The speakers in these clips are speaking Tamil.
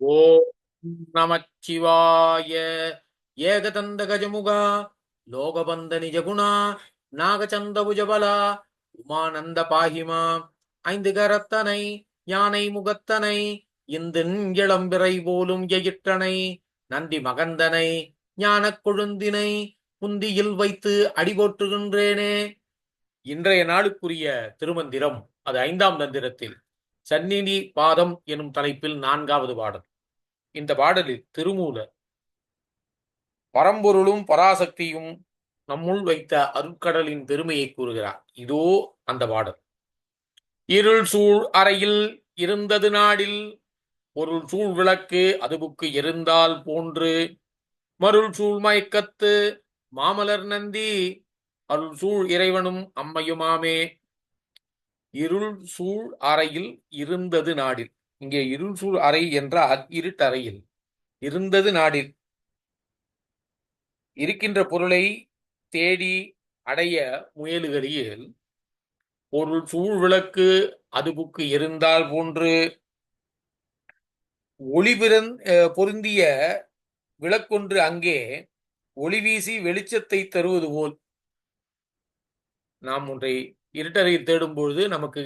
ஓம் நமச்சிவாய. ஏகதந்த கஜமுகா லோகபந்த நிஜகுணா நாகச்சந்த புஜபலா உமானந்த பாகிமா ஐந்து கரத்தனை யானை முகத்தனை இந்தின் இளம்பிறை போலும் எயிற்றனை நந்தி மகந்தனை ஞானக் கொழுந்தினை புந்தியில் வைத்து அடிபோற்றுகின்றேனே. இன்றைய நாளுக்குரிய திருமந்திரம் அது ஐந்தாம் தந்திரத்தில் சந்நிதி பாதம் எனும் தலைப்பில் நான்காவது பாடல். இந்த பாடலில் திருமூலர் பரம்பொருளும் பராசக்தியும் நம்முள் வைத்த அருட்கடலின் பெருமையை கூறுகிறார். இதோ அந்த பாடல். இருள் சூழ் அறையில் இருந்தது நாடில் பொருள் சூழ் விளக்கு அதுவுக்கு எரிந்தால் போன்று மருள் சூழ் மயக்கத்து மாமலர் நந்தி அருள் சூழ் இறைவனும் அம்மையுமாமே. இருள் சூழ் அறையில் இருந்தது நாடில் இங்கே இருள் சூழ் அறை என்றால் இருட்டறையில் இருந்தது நாடில் இருக்கின்ற பொருளை தேடி அடைய முயலுகையில் பொருள் சூழ் விளக்கு அதுபுக்கு எரிந்தால் போன்று ஒளிபிறந் பொருந்திய விளக்கொன்று அங்கே ஒளி வீசி வெளிச்சத்தை தருவது போல். நாம் ஒன்றை இருட்டறையில் தேடும் பொழுது நமக்கு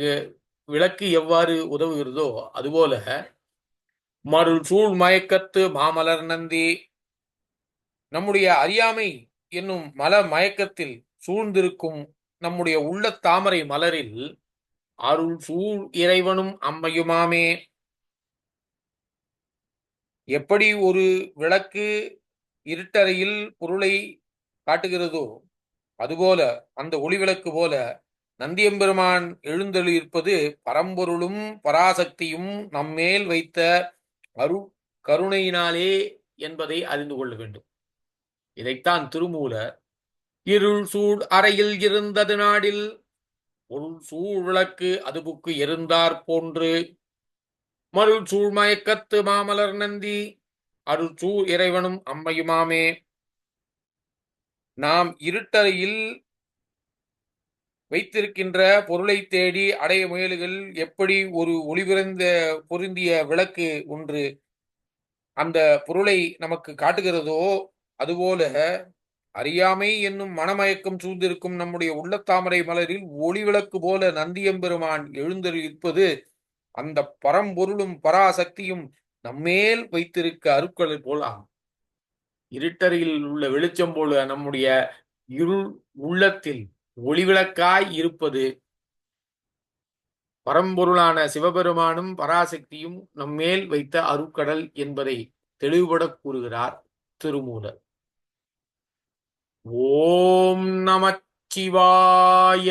விளக்கு எவ்வாறு உதவுகிறதோ அதுபோல மருள் சூழ் மயக்கத்து மாமலர் நந்தி. நம்முடைய அறியாமை என்னும் மல மயக்கத்தில் சூழ்ந்திருக்கும் நம்முடைய உள்ள தாமரை மலரில் அருள் சூழ் இறைவனும் அம்மையுமாமே. எப்படி ஒரு விளக்கு இருட்டறையில் பொருளை காட்டுகிறதோ அதுபோல அந்த ஒளிவிளக்கு போல நந்தியம்பெருமான் எழுந்தெழுப்பது பரம்பொருளும் பராசக்தியும் நம்மேல் வைத்த அரு கருணையினாலே என்பதை அறிந்து கொள்ள வேண்டும். இதைத்தான் திருமூலர் இருள் சூழ் அறையில் இருந்தது நாடில் உள் சூழ் விளக்கு அதுபுக்கு எருந்தார் போன்று. மருள் சூழ் மயக்கத்து மாமலர் நந்தி அருள் சூழ் இறைவனும் அம்மையுமாமே. நாம் இருட்டறையில் வைத்திருக்கின்ற பொருளை தேடி அடைய முயலுகள் எப்படி ஒரு ஒளிபிறந்த பொருந்திய விளக்கு ஒன்று அந்த பொருளை நமக்கு காட்டுகிறதோ அதுபோல அறியாமை என்னும் மனமயக்கம் சூழ்ந்திருக்கும் நம்முடைய உள்ளத்தாமரை மலரில் ஒளி விளக்கு போல நந்தியம்பெருமான் எழுந்திருப்பது அந்த பரம்பொருளும் பராசக்தியும் நம்மேல் வைத்திருக்க அருக்களை போல் ஆகும். இருட்டறையில் உள்ள வெளிச்சம் போல நம்முடைய இருள் உள்ளத்தில் ஒளிவிளக்காய் இருப்பது. பரம்பொருளான சிவபெருமானும் பராசக்தியும் நம்மேல் வைத்த அருக்கடல் என்பதை தெளிவுபட கூறுகிறார் திருமூலர். ஓம் நமச்சிவாய.